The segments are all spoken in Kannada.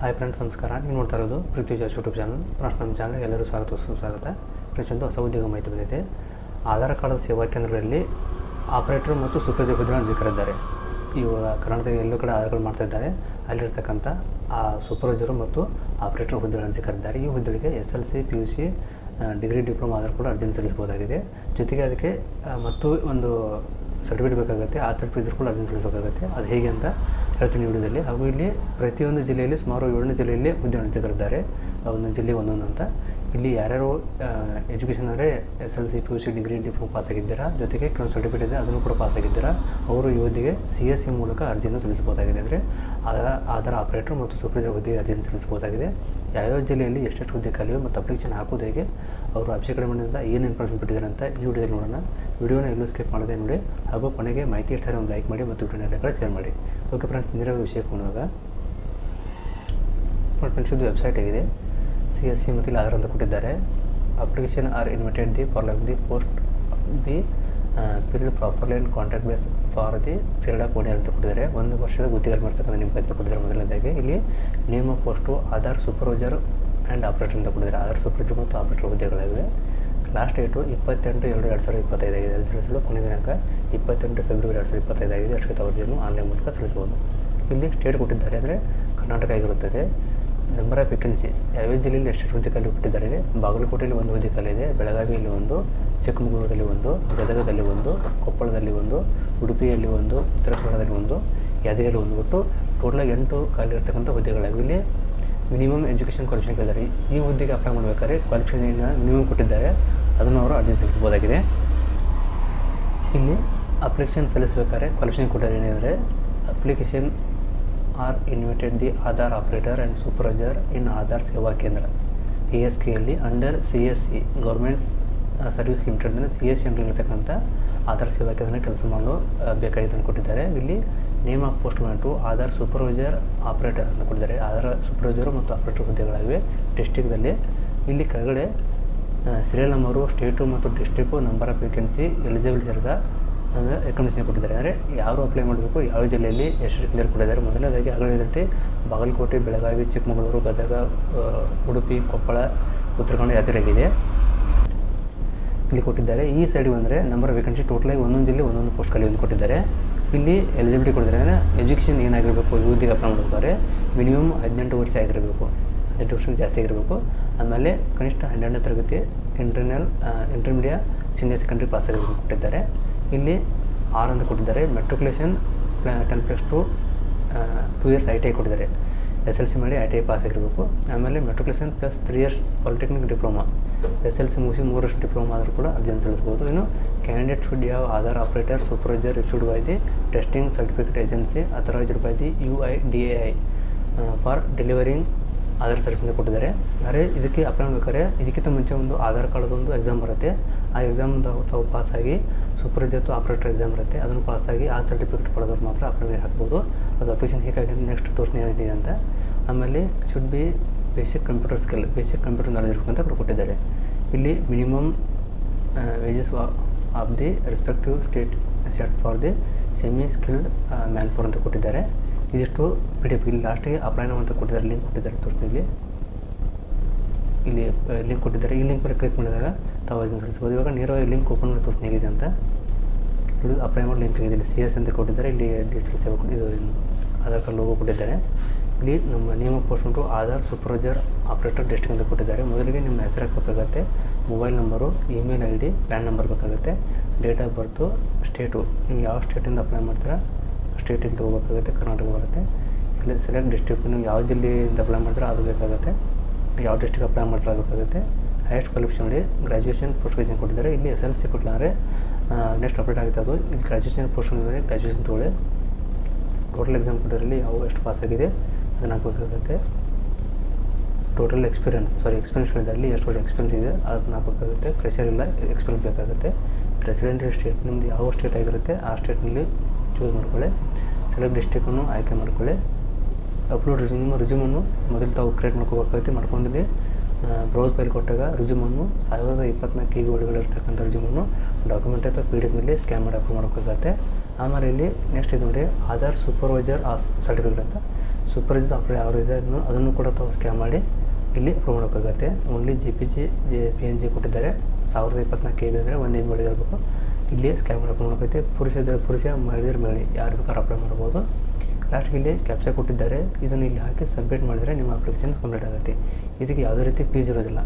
ಹಾಯ್ ಫ್ರೆಂಡ್ಸ್ ನಮಸ್ಕಾರ. ನೀವು ನೋಡ್ತಾ ಇರೋದು ಪೃಥ್ವಿ ಯೂಟ್ಯೂಬ್ ಚಾನಲ್ ಫ್ರೆಂಡ್ಸ್ ನಮ್ಮ ಚಾನಲ್ಗೆ ಎಲ್ಲರೂ ಸ್ವಾಗತ ಸುಸ್ವಾಗತ ಫ್ರೆಂಡ್ಸ್ ಒಂದು ಹೊಸ ಉದ್ಯೋಗ ಮಾಹಿತಿ ಬಂದಿದೆ. ಆಧಾರ್ ಕಾರ್ಡ್ ಸೇವಾ ಕೇಂದ್ರಗಳಲ್ಲಿ ಆಪರೇಟರ್ ಮತ್ತು ಸೂಪರ್ವೈಸರ್ ಕರೆದಿದ್ದಾರೆ ಇವಾಗ ಕರ್ನಾಟಕದ ಎಲ್ಲೂ ಕಡೆ ಆಧಾರ್ ಕಾರ್ಡ್ ಮಾಡ್ತಾ ಇದ್ದಾರೆ. ಅಲ್ಲಿರ್ತಕ್ಕಂಥ, ಆ ಸೂಪರ್ವೈಸರು ಮತ್ತು ಆಪರೇಟರ್ ಹುದ್ದೆಗಳನ್ನು ಅರ್ಜಿ ಈ ಹುದ್ದೆಗಳಿಗೆ S L C P U C degree diploma Aadhaar ಕೂಡ ಅರ್ಜಿ ಸಲ್ಲಿಸಬಹುದಾಗಿದೆ. ಜೊತೆಗೆ ಅದಕ್ಕೆ ಮತ್ತು ಒಂದು ಸರ್ಟಿಫಿಕೇಟ್ ಬೇಕಾಗುತ್ತೆ, ಆ ಸರ್ಟಿಫಿಕೇಟ್ ಕೂಡ ಅರ್ಜಿ ಸಲ್ಲಿಸಬೇಕಾಗುತ್ತೆ. ಅದು ಹೇಗೆ ಅಂತ ಹೇಳ್ತೀನಿ ವಿಡಿಯೋದಲ್ಲಿ. ಹಾಗೂ ಇಲ್ಲಿ ಪ್ರತಿಯೊಂದು ಜಿಲ್ಲೆಯಲ್ಲಿ ಸುಮಾರು ಏಳನೇ ಜಿಲ್ಲೆಯಲ್ಲಿ ಹುದ್ದೆ ಕರೆದಿದ್ದಾರೆ ಒಂದೊಂದು ಜಿಲ್ಲೆ ಒಂದೊಂದು ಅಂತ. ಇಲ್ಲಿ ಯಾರ್ಯಾರು ಎಜುಕೇಷನ್ ಅಂದರೆ S L C P U C degree diploma pass ಆಗಿದ್ದೀರಾ, ಜೊತೆಗೆ ಕೆಲವು ಸರ್ಟಿಫಿಕೇಟ್ ಇದೆ, ಅದನ್ನು ಕೂಡ ಪಾಸ್ ಆಗಿದ್ದೀರಾ, ಅವರು ಹುದ್ದೆಗೆ ಸಿ ಎಸ್ ಸಿ ಮೂಲಕ ಅರ್ಜಿಯನ್ನು ಸಲ್ಲಿಸಬಹುದಾಗಿದೆ. ಅಂದರೆ ಅದರ ಅದರ ಆಪರೇಟರ್ ಮತ್ತು ಸೂಪರ್ವೈಸರ್ ಹುದ್ದೆಗೆ ಅರ್ಜಿಯನ್ನು ಸಲ್ಲಿಸಬಹುದಾಗಿದೆ. ಯಾವ್ಯಾವ ಜಿಲ್ಲೆಯಲ್ಲಿ ಎಷ್ಟೆಷ್ಟು ಹುದ್ದೆ ಖಾಲಿವೆ ಮತ್ತು ಅಪ್ಲಿಕೇಶನ್ ಹಾಕೋದು ಹೇಗೆ ಅವರು ಅಭಿಷೇಕ ಕಡಿಮೆಯಿಂದ ಏನು ಇನ್ಫಾರ್ಮೇಷನ್ ಬಿಟ್ಟಿದ್ದಾರೆ ಅಂತ ಈ ವಿಡಿಯೋದಲ್ಲಿ ನೋಡೋಣ. ವಿಡಿಯೋನ ಎಲ್ಲೂ ಸ್ಕಿಪ್ ಮಾಡದೆ ನೋಡಿ. ಹಾಗೂ ಕೊನೆಗೆ ಮಾಹಿತಿ ಇರ್ತಾರೆ ಒಂದು ಲೈಕ್ ಮಾಡಿ ಮತ್ತು ವಿಡಿಯೋನ ಕಡೆ ಶೇರ್ ಮಾಡಿ. ಓಕೆ ಫ್ರೆಂಡ್ಸ್ ಇಂದಿರೋ ವಿಷಯಕ್ಕೆ ಹೋಗುವಾಗ ಫ್ರೆಂಡ್ಸ್ ಇದು ವೆಬ್ಸೈಟ್ ಆಗಿದೆ ಸಿ ಎಸ್ ಸಿ ಮತ್ತು ಆಧಾರ್ ಅಂತ ಕೊಟ್ಟಿದ್ದಾರೆ. Application are invited the for like the post the period properly and contact base for the period of ಅಂತ ಕೊಟ್ಟಿದ್ದಾರೆ. ಒಂದು ವರ್ಷದ ಗುತ್ತಿಗೆ ಮಾಡ್ತಕ್ಕಂಥ ನಿಮ್ಗೆ ಅಂತ ಕೊಟ್ಟಿದ್ದಾರೆ ಮೊದಲನೇದಾಗಿ. ಇಲ್ಲಿ name of post Aadhaar supervisor and operator ಅಂತ ಕೊಟ್ಟಿದ್ದಾರೆ ಆಧಾರ್ ಸೂಪರ್ವೈಸರ್ ಮತ್ತು ಆಪ್ರೇಟರ್ ಹುದ್ದೆಗಳಾಗಿವೆ. ಲಾಸ್ಟ್ ಡೇಟು ಇಪ್ಪತ್ತೆಂಟು ಎರಡು ಎರಡು ಸಾವಿರದ ಇಪ್ಪತ್ತೈದಾಗಿದೆ ಅದು ಸಲ್ಲಿಸಲು ಕೊನೆ ದಿನಾಂಕ ಇಪ್ಪತ್ತೆಂಟು ಫೆಬ್ರವರಿ ಎರಡು ಸಾವಿರದ ಇಪ್ಪತ್ತೈದಾಗಿದೆ ಅಷ್ಟು ಅವಧಿಯನ್ನು ಆನ್ಲೈನ್ ಮೂಲಕ ಸಲ್ಲಿಸಬಹುದು. ಇಲ್ಲಿ ಸ್ಟೇಟ್ ಕೊಟ್ಟಿದ್ದಾರೆ ಅಂದರೆ ಕರ್ನಾಟಕ ಆಗಿರುತ್ತದೆ. ನಂಬರ್ ಆಫ್ ವೇಕೆನ್ಸಿ ಯಾವ್ಯಾವ ಜಿಲ್ಲೆಯಲ್ಲಿ ಎಷ್ಟು ಹುದ್ದೆ ಖಾಲಿ ಕೊಟ್ಟಿದ್ದಾರೆ ಬಾಗಲಕೋಟೆಯಲ್ಲಿ ಒಂದು ಹುದ್ದೆ ಖಾಲಿ ಇದೆ. ಬೆಳಗಾವಿಯಲ್ಲಿ ಒಂದು, ಚಿಕ್ಕಮಗಳೂರಲ್ಲಿ ಒಂದು, ಗದಗದಲ್ಲಿ ಒಂದು, ಕೊಪ್ಪಳದಲ್ಲಿ ಒಂದು, ಉಡುಪಿಯಲ್ಲಿ ಒಂದು, ಉತ್ತರ ಕನ್ನಡದಲ್ಲಿ ಒಂದು, ಯಾದಗಿರಿಯಲ್ಲಿ ಒಂದು. ಒಟ್ಟು ಟೋಟಲಾಗಿ ಎಂಟು ಖಾಲಿ ಇರ್ತಕ್ಕಂಥ ಹುದ್ದೆಗಳಿವೆ ಇಲ್ಲಿ ಮಿನಿಮಮ್ ಎಜುಕೇಷನ್ ಕ್ವಾಲಿಫಿಕೇಷನ್ ಕೇಳಿದ್ದಾರೆ ಈ ಹುದ್ದೆಗೆ ಅಪ್ಲೈ ಮಾಡಬೇಕಾದ್ರೆ ಕ್ವಾಲಿಫಿಕೇಷನ್ ಮಿನಿಮಮ್ ಕೊಟ್ಟಿದ್ದಾರೆ. ಅದನ್ನು ಅವರು ಅರ್ಜಿ ತಿಳಿಸ್ಬೋದಾಗಿದೆ ಇಲ್ಲಿ ಅಪ್ಲಿಕೇಶನ್ ಸಲ್ಲಿಸಬೇಕಾದ್ರೆ ಕ್ವಾಲಿಫಿಕೇಷನ್ ಕೊಟ್ಟಿದ್ದಾರೆ ಏನಂದರೆ application are invited the Aadhaar operator and supervisor in Aadhaar Seva Kendra P S ಕೆಯಲ್ಲಿ under C S C governments service limited C S C ಇರತಕ್ಕಂಥ ಆಧಾರ್ ಸೇವಾ ಕೇಂದ್ರ ಕೆಲಸ ಮಾಡಲು ಆ, ಬೇಕಾಗಿದ್ದನ್ನು ಕೊಟ್ಟಿದ್ದಾರೆ. ಇಲ್ಲಿ ನೇಮ್ ಆಫ್ ಪೋಸ್ಟ್ ಬಂತು ಆಧಾರ್ ಸೂಪರ್ವೈಸರ್ ಆಪರೇಟರ್ ಅಂತ ಕೊಟ್ಟಿದ್ದಾರೆ. ಆಧಾರ್ ಸೂಪರ್ವೈಸರು ಮತ್ತು ಆಪರೇಟರ್ ಹುದ್ದೆಗಳಾಗಿವೆ. ಡಿಸ್ಟಿಕ್ದಲ್ಲಿ ಇಲ್ಲಿ ಕೆಳಗಡೆ ಸೀರಿಯಲ್ ನಂಬರು ಸ್ಟೇಟು ಮತ್ತು district number of vacancy eligible ಇರದ ಅಂದರೆ ರೆಕಮೆಂಡೇಷನ್ ಕೊಟ್ಟಿದ್ದಾರೆ. ಅಂದರೆ ಯಾರು ಅಪ್ಲೈ ಮಾಡಬೇಕು, ಯಾವ ಜಿಲ್ಲೆಯಲ್ಲಿ ಎಷ್ಟು ಕ್ಲಿಯರ್ ಕೊಟ್ಟಿದ್ದಾರೆ. ಮೊದಲನೇದಾಗಿ ರೀತಿ ಬಾಗಲಕೋಟೆ, ಬೆಳಗಾವಿ, ಚಿಕ್ಕಮಗಳೂರು, ಗದಗ ಉಡುಪಿ, ಕೊಪ್ಪಳ, ಉತ್ತರಾಖಂಡ ಯಾತ್ರೆಯಾಗಿದೆ ಇಲ್ಲಿ ಕೊಟ್ಟಿದ್ದಾರೆ. ಈ ಸೈಡ್ ಬಂದರೆ ನಂಬರ್ ವೇಕೆನ್ಸಿ ಟೋಟಲಾಗಿ ಒಂದೊಂದು ಜಿಲ್ಲೆ ಒಂದೊಂದು ಪೋಸ್ಟ್ ಖಾಲಿ ಕೊಟ್ಟಿದ್ದಾರೆ. ಇಲ್ಲಿ ಎಲಿಜಿಬಿಲಿಟಿ ಕೊಡ್ತಾರೆ. ಅಂದರೆ ಎಜುಕೇಷನ್ ಏನಾಗಿರಬೇಕು? ಯುವತಿಗೆ ಅಪ್ಲೈ ಮಾಡ್ಬೇಕಾದ್ರೆ ಮಿನಿಮಮ್ ಹದಿನೆಂಟು ವರ್ಷ ಆಗಿರಬೇಕು. ಹದಿನೆಂಟು ವರ್ಷ ಜಾಸ್ತಿ ಆಗಿರಬೇಕು. ಆಮೇಲೆ ಕನಿಷ್ಠ ಹನ್ನೆರಡನೇ ತರಗತಿ internal intermediate senior secondary pass ಆಗಿರಬೇಕು ಕೊಟ್ಟಿದ್ದಾರೆ. ಇಲ್ಲಿ ಆರು ಅಂತ ಕೊಟ್ಟಿದ್ದಾರೆ. Matriculation ten plus two two years I T I ಕೊಟ್ಟಿದ್ದಾರೆ. ಎಸ್ ಎಲ್ ಸಿ ಮಾಡಿ ಐ ಟಿ ಐ ಪಾಸ್ ಆಗಿರಬೇಕು. ಆಮೇಲೆ matriculation plus three years polytechnic diploma S L C ಮುಗಿಸಿ ಮೂರು ವರ್ಷ ಡಿಪ್ಲೊಮಾ ಆದರೂ ಕೂಡ ಅರ್ಜಿಯನ್ನು ತಿಳಿಸ್ಬೋದು. ಇನ್ನು ಕ್ಯಾಂಡಿಡೇಟ್ ಶುಡ್ ಯಾವ Aadhaar operator supervisor issued by the testing certificate agency authorised by the U I D A I for delivering Aadhaar service ಅಂತ ಕೊಟ್ಟಿದ್ದಾರೆ. ಆದರೆ ಇದಕ್ಕೆ ಅಪ್ಲೈ ಮಾಡ್ಬೇಕಾದ್ರೆ ಇದಕ್ಕಿಂತ ಮುಂಚೆ ಒಂದು ಆಧಾರ್ ಕಾರ್ಡ್ದೊಂದು ಎಕ್ಸಾಮ್ ಬರುತ್ತೆ. ಆ ಎಕ್ಸಾಮ್ ತಾವು ಪಾಸಾಗಿ ಸೂಪರ್ವೈಸರ್ ಅಥವಾ ಆಪರೇಟರ್ ಎಕ್ಸಾಮ್ ಇರುತ್ತೆ ಅದನ್ನು ಪಾಸಾಗಿ ಆ ಸರ್ಟಿಫಿಕೇಟ್ ಪಡೆದವ್ರು ಮಾತ್ರ ಅಪ್ಲೈ ಹಾಕ್ಬೋದು. ಅದು ಅಪ್ಲಿಕೇಶನ್ ಹೇಗಾಗಿ ನೆಕ್ಸ್ಟ್ ತೋರ್ಸ್ನೇ ಅಂತ. ಆಮೇಲೆ should be basic computer skill basic computer knowledge ಕೂಡ ಕೊಟ್ಟಿದ್ದಾರೆ. ಇಲ್ಲಿ minimum wages of the respective state set for the semi skilled manpower ಅಂತ ಕೊಟ್ಟಿದ್ದಾರೆ. ಇದಿಷ್ಟು ಪಿ ಡಿ ಎಫ್ ಇಲ್ಲಿ ಲಾಸ್ಟಿಗೆ ಅಪ್ಲೈ ನಾವು ಅಂತ ಕೊಟ್ಟಿದ್ದಾರೆ ಲಿಂಕ್ ಕೊಟ್ಟಿದ್ದಾರೆ, ತೋರಿಸ್ತೀನಿ ಇಲ್ಲಿ. ಲಿಂಕ್ ಕೊಟ್ಟಿದ್ದಾರೆ. ಈ ಲಿಂಕ್ ಮೇಲೆ ಕ್ಲಿಕ್ ಮಾಡಿದಾಗ ತಾವು ಸಲ್ಲಿಸ್ಬೋದು ಇವಾಗ ನೇರವಾಗಿ ಲಿಂಕ್ ಓಪನ್ ಮಾಡಿ ತೋರಿಸ್ತೀನಿ ಹೇಗಿದೆ ಅಂತ. ಅಪ್ಲೈ ಮಾಡಿ ಲಿಂಕ್ ಇದೆ ಸಿ ಎಸ್ ಅಂತ ಕೊಟ್ಟಿದ್ದಾರೆ. ಇಲ್ಲಿ ಡೀಟೇಲ್ಸ್ ಇದು ಆಧಾರ್ ಕಾರ್ಡ್ ಲೋಗೋ ಕೊಟ್ಟಿದ್ದಾರೆ. ಇಲ್ಲಿ ನಮ್ಮ ನಿಯಮ ಪೋಸ್ಟ್ ಉಂಟು ಆಧಾರ್ ಸೂಪರ್ವೈಸರ್ ಆಪರೇಟರ್ ಡಿಸ್ಟ್ರಿಕ್ಟ್ ಅಂತ ಕೊಟ್ಟಿದ್ದಾರೆ. ಮೊದಲಿಗೆ ನಿಮ್ಮ ಹೆಸರು ಹಾಕಬೇಕಾಗತ್ತೆ mobile number email I D PAN number ಬೇಕಾಗುತ್ತೆ ಡೇಟ್ ಆಫ್ ಬರ್ತು ಸ್ಟೇಟು ನೀವು ಯಾವ ಸ್ಟೇಟಿಂದ ಅಪ್ಲೈ ಮಾಡ್ತೀರಾ ಸ್ಟೇಟಿಂದ ತೊಗೋಬೇಕಾಗುತ್ತೆ, ಕರ್ನಾಟಕ ಬರುತ್ತೆ. ಇಲ್ಲಿ ಸೆಲೆಕ್ಟ್ ಡಿಸ್ಟ್ರಿಕ್ಟ್ ನೀವು ಯಾವ ಜಿಲ್ಲೆಯಿಂದ ಅಪ್ಲೈ ಮಾಡ್ತೀರಾ, ಅದು ಬೇಕಾಗುತ್ತೆ. ಯಾವ ಡಿಸ್ಟ್ರಿಕ್ ಅಪ್ಲೈ ಮಾಡ್ತೀರಾ ಬೇಕಾಗುತ್ತೆ. ಹೈಯೆಸ್ಟ್ ಕ್ವಾಲಿಫಿಕೇಷನ್ ನೋಡಿ ಗ್ರ್ಯಾಜುಯೇಷನ್ ಪೋಸ್ಟ್ ಗ್ರಾಜುಯೇಷನ್ ಕೊಟ್ಟಿದ್ದಾರೆ. ಇಲ್ಲಿ ಎಸ್ ಎಲ್ ಸಿ ಕೊಟ್ಟಿದ್ದಾರೆ ನೆಕ್ಸ್ಟ್ ಅಪ್ಡೇಟ್ ಆಗುತ್ತೆ ಅದು. ಇಲ್ಲಿ ಗ್ರ್ಯಾಜುಯೇಷನ್ ಪೋಸ್ಟ್ ಗ್ರ್ಯಾಜುಯೇಷನ್ ತೊಗೊಳ್ಳಿ. ಟೋಟಲ್ ಎಕ್ಸಾಮ್ ಕೊಟ್ಟಿದ್ರಲ್ಲಿ ಯಾವ ಎಷ್ಟು ಪಾಸ್ ಆಗಿದೆ ಅದನ್ನು ಹಾಕಬೇಕಾಗುತ್ತೆ ಟೋಟಲ್ ಎಕ್ಸ್ಪೀರಿಯನ್ಸ್ ಸಾರಿ ಎಕ್ಸ್ಪೀರಿಯನ್ಸ್ ಅಲ್ಲಿ ಎಷ್ಟು ವರ್ಷ ಎಕ್ಸ್ಪೀರಿಯನ್ಸ್ ಇದೆ ಅದನ್ನ ಹಾಕಬೇಕಾಗುತ್ತೆ ಪ್ರೆಷರ್ ಇಲ್ಲ ಎಕ್ಸ್ಪೀರಿಯನ್ಸ್ ಬೇಕಾಗುತ್ತೆ. ರೆಸಿಡೆಂಟ್ ಸ್ಟೇಟ್ ನಿಮ್ದು ಯಾವ ಸ್ಟೇಟ್ ಆಗಿರುತ್ತೆ ಆ ಸ್ಟೇಟ್ನಲ್ಲಿ ಚೂಸ್ ಮಾಡ್ಕೊಳ್ಳಿ. ಸೆಲೆಕ್ಟ್ ಡಿಸ್ಟ್ರಿಕ್ಟನ್ನು ಆಯ್ಕೆ ಮಾಡ್ಕೊಳ್ಳಿ. ಅಪ್ಲೋಡ್ ರಿಸ್ಯೂಮ್ ರಿಸ್ಯೂಮನ್ನು ಮೊದಲು ತಾವು ಕ್ರಿಯೇಟ್ ಮಾಡ್ಕೋಬೇಕಾಗುತ್ತೆ ಮಾಡ್ಕೊಂಡಿದ್ದೆ. ಬ್ರೌಸ್ ಫೈಲ್ ಕೊಟ್ಟಾಗ ರಿಸ್ಯೂಮನ್ನು ಸಾವಿರದ ಇಪ್ಪತ್ತ್ನಾಲ್ಕು ಕೆ ಒಳಗಡೆ ರಿಸ್ಯೂಮನ್ನು ಡಾಕ್ಯುಮೆಂಟ್ ಅಥವಾ ಪಿ ಡಿ ಎಫ್ನಲ್ಲಿ ಸ್ಕ್ಯಾನ್ ಮಾಡಿ ಅಪ್ಲೋಡ್ ಮಾಡ್ಕೋಬೇಕಾಗುತ್ತೆ ಆಮೇಲೆ ಇಲ್ಲಿ ನೆಕ್ಸ್ಟ್ ಇದು ನೋಡಿ ಆಧಾರ್ ಸೂಪರ್ವೈಸರ್ ಆ ಸರ್ಟಿಫಿಕೇಟ್ ಅಂತ. ಸೂಪರ್ವೈಸರ್ ಆಪ್ರೇಟ್ ಯಾವ ಇದೆ ಅದನ್ನು ಅದನ್ನು ಕೂಡ ತಾವು ಸ್ಕ್ಯಾನ್ ಮಾಡಿ ಇಲ್ಲಿ approve ಮಾಡೋಕ್ಕಾಗತ್ತೆ only G P G J P N G ಕೊಟ್ಟಿದ್ದಾರೆ. ಸಾವಿರದ ಇಪ್ಪತ್ನಾಲ್ಕು ಕೆ ಬಿ ಅಂದರೆ ಒಂದು ಮಾಡಿದ್ರೆ ಇರಬೇಕು ಇಲ್ಲಿ ಸ್ಕ್ಯಾನ್ ಮಾಡೋಕೆ ಮಾಡೋಕೈತೆ ಪುರುಷ ಇದ್ದರೆ ಪುರುಷ, ಮಹಿಳೆಯರು, ಮಹಿಳೆ ಯಾರು ಬೇಕಾದ್ರೂ ಅಪ್ಲೈ ಮಾಡ್ಬೋದು. ಲಾಸ್ಟ್ಗೆ ಇಲ್ಲಿ ಕ್ಯಾಪ್ಚರ್ ಕೊಟ್ಟಿದ್ದಾರೆ. ಇದನ್ನು ಇಲ್ಲಿ ಹಾಕಿ ಸಬ್ಮಿಟ್ ಮಾಡಿದರೆ ನಿಮ್ಮ ಅಪ್ಲಿಕೇಶನ್ ಕಂಪ್ಲೀಟ್ ಆಗುತ್ತೆ. ಇದಕ್ಕೆ ಯಾವುದೇ ರೀತಿ ಫೀಸ್ ಇರೋದಿಲ್ಲ.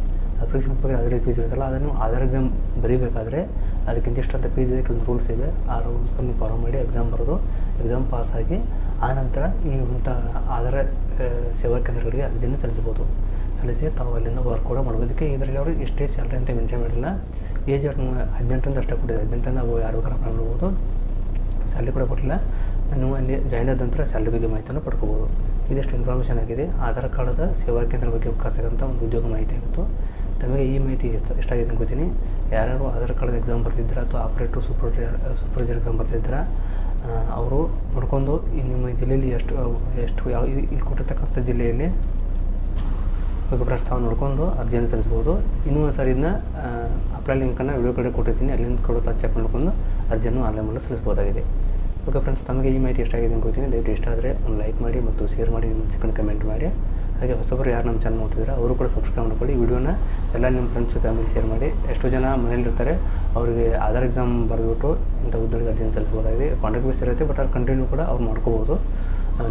ಅಪ್ಲಿಕೇಶನ್ ಬಗ್ಗೆ ರೀತಿ ಫೀಸ್ ಇರುತ್ತಲ್ಲ, ಅದನ್ನು ಆಧಾರ್ ಎಕ್ಸಾಮ್ ಬರೀಬೇಕಾದ್ರೆ ಅದಕ್ಕಿಂತ ಇಷ್ಟಂತ ಫೀಸ್ ಇದೆ, ಕೆಲವು ರೂಲ್ಸ್ ಇದೆ, ಆ ರೂಲ್ಸ್ಗಳನ್ನು ಫಾಲೋ ಮಾಡಿ ಎಕ್ಸಾಮ್ ಬರೆದು ಎಕ್ಸಾಮ್ ಪಾಸ್ ಆಗಿ ಆನಂತರ ಈ ಇಂಥ ಆಧಾರ ಸೇವಾ ಕೇಂದ್ರಗಳಿಗೆ ಅರ್ಜಿಯನ್ನು ಸಲ್ಲಿಸ್ಬೋದು ಸಲ್ಲಿಸಿ ತಾವು ಅಲ್ಲಿಂದ ವರ್ಕ್ ಕೂಡ ಮಾಡೋದಕ್ಕೆ ಇದರಲ್ಲಿ ಅವರು ಎಷ್ಟೇ ಸ್ಯಾಲ್ರಿ ಅಂತ ಮೆನ್ಷನ್ ಮಾಡಿಲ್ಲ. ಏಜ್ ಅವ್ರು ಹದಿನೆಂಟರಿಂದ ಅಷ್ಟೇ ಕೊಟ್ಟಿದೆ ಹದಿನೆಂಟರಿಂದ ಅವು ಯಾರು ಬೇಕಾದ್ರೂ ಮಾಡ್ಬೋದು. ಸ್ಯಾಲ್ರಿ ಕೂಡ ಕೊಟ್ಟಿಲ್ಲ. ನೀವು ಅಲ್ಲಿ ಜಾಯ್ನ್ ಆದ ನಂತರ ಸ್ಯಾಲ್ರಿ ಬಗ್ಗೆ ಮಾಹಿತಿಯನ್ನು ಪಡ್ಕೋಬೋದು. ಇದಿಷ್ಟು ಇನ್ಫಾರ್ಮೇಷನ್ ಆಗಿದೆ. ಆಧಾರ್ ಕಾರ್ಡದ ಸೇವಾ ಕೇಂದ್ರ ಬಗ್ಗೆ ಹೋಗ್ತಕ್ಕಂಥ ಒಂದು ಉದ್ಯೋಗ ಮಾಹಿತಿ ಆಗಿತ್ತು. ತಮಗೆ ಈ ಮಾಹಿತಿ ಇಷ್ಟ ಆಗಿದೆ ಅನ್ಕೋತೀನಿ ಯಾರ್ಯಾರು ಆಧಾರ್ ಕಾರ್ಡ್ ಎಕ್ಸಾಮ್ ಬರ್ತಿದ್ದೀರ ಅಥವಾ ಆಪ್ರೇಟರ್ ಸೂಪರ್ ಸೂಪರ್ವೈಸರ್ ಎಕ್ಸಾಮ್ ಬರ್ತಿದ್ದೀರ ಅವರು ನೋಡ್ಕೊಂಡು ಈ ನಿಮ್ಮ ಜಿಲ್ಲೆಯಲ್ಲಿ ಎಷ್ಟು ಎಷ್ಟು ಯಾವ ಇಲ್ಲಿ ಕೊಟ್ಟಿರ್ತಕ್ಕಂಥ ಜಿಲ್ಲೆಯಲ್ಲಿ ಪ್ರಸ್ತಾವ ನೋಡ್ಕೊಂಡು ಅರ್ಜಿಯನ್ನು ಸಲ್ಲಿಸ್ಬೋದು ಇನ್ನೂ ಒಂದು ಸಾರಿ ಇದನ್ನ ಅಪ್ಲೈ ಲಿಂಕನ್ನು ವಿಡಿಯೋ ಕಡೆ ಕೊಟ್ಟಿರ್ತೀನಿ. ಅಲ್ಲಿಂದ ಕೊಡೋ ಚೆಕ್ ಮಾಡ್ಕೊಂಡು ಅರ್ಜಿಯನ್ನು ಆನ್ಲೈನ್ ಮೂಲಕ ಸಲ್ಲಿಸ್ಬೋದಾಗಿದೆ ಓಕೆ ಫ್ರೆಂಡ್ಸ್ ತಮಗೆ ಈ ಮಾಹಿತಿ ಇಷ್ಟ ಆಗಿದೆ ಅನ್ಕೋತೀನಿ ದಯವಿಟ್ಟು ಇಷ್ಟ ಆದರೆ ಒಂದು ಲೈಕ್ ಮಾಡಿ ಮತ್ತು ಶೇರ್ ಮಾಡಿ ನಿಮ್ಮ ಚಿಕನ್ ಕಮೆಂಟ್ ಮಾಡಿ. ಹಾಗೆ ಹೊಸಬರು ಯಾರು ನಮ್ಮ ಚಾನಲ್ ನೋಡ್ತಿದ್ದಾರೆ ಅವರು ಕೂಡ ಸಬ್ಸ್ಕ್ರೈಬ್ ಮಾಡ್ಕೊಳ್ಳಿ. ವಿಡಿಯೋನ ಎಲ್ಲ ನಿಮ್ಮ ಫ್ರೆಂಡ್ಸ್ ಫ್ಯಾಮಿಲಿ ಶೇರ್ ಮಾಡಿ. ಎಷ್ಟೋ ಜನ ಮನೇಲಿರ್ತಾರೆ ಅವರಿಗೆ ಆಧಾರ್ ಎಕ್ಸಾಮ್ ಬರೆದ್ಬಿಟ್ಟು ಇಂಥ ಉದ್ಯೋಗ ಅರ್ಜಿನ ಸಲ್ಲಿಸ್ಬೋದಾಗಿದೆ ಕಾಂಟ್ರಾಕ್ಟ್ ಬೇಸ್ ಇರುತ್ತೆ ಬಟ್ ಅವ್ರು ಕಂಟಿನ್ಯೂ ಕೂಡ ಅವ್ರು ಮಾಡ್ಕೋಬೋದು.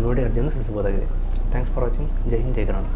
ನೋಡಿ ಅರ್ಜಿಯನ್ನು ಸಲ್ಲಿಸ್ಬೋದಾಗಿದೆ thanks for watching Jai Hind, Jai Karnataka